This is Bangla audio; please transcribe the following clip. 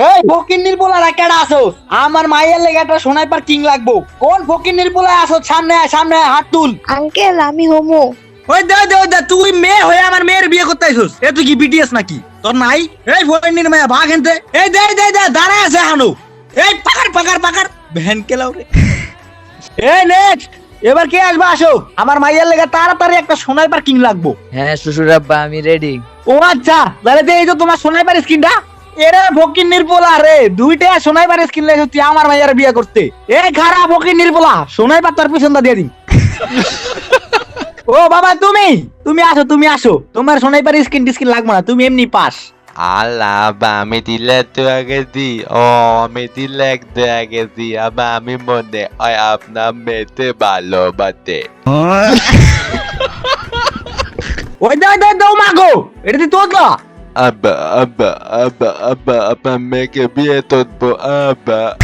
এই ফকিন্নির পোলারা কেডা আসো আমার মাইয়ের লেগে একটা সোনাইপার কিং লাগবো। কোন ফকিন্নির পোলা সামনে আয় সামনে আয় হাত তুল। আঙ্কেল আমি হোমো। ওই দে দে দে তুই মেয়ে হয়ে আমার মেয়ের বিয়ে করতে আইছস এ তুই কি বিটিএস নাকি? তোর নাই? এই ফকিন্নির মেয়ে ভাগ হেনতে। এই দে দে দে দাঁড়ায় আছে হানো। এই পাকার পাকার পাকার। ভ্যান কেলাও রে। এই নেক্সট এবার কে আসবে আসো? আমার মাইয়ের লেগে তাড়াতাড়ি একটা সোনাইপার কিং লাগবো। হ্যাঁ শ্বশুর আব্বা আমি রেডি ও আচ্ছা তাহলে তো এই যে তোমার সোনাইবার স্কিনটা এরে ফকির নির্পোলা রে দুইটা সোনাইবার স্কিন লেগে তুই আমার মাইয়ার বিয়ে করতে। এ খারাপ ফকির নির্পোলা সোনাইবার তোর পিছনটা দিয়ে দিন ও বাবা তুমি তুমি আসো তুমি আসো। তোমার সোনাইবার স্কিন টিস্কিন লাগবে না তুমি এমনি পাস। আল্লাহ আব্বা আমি দিলে তো আগে দি। ও আমি দিলে একটু আগে দি। আবার আমি মনে হয় আপনার মেয়েতে ভালোবাসে। ওই দাও দাও দাও মাগো এটা তুই Abba, Abba, Abba, Abba, Abba, make a beatot po Abba.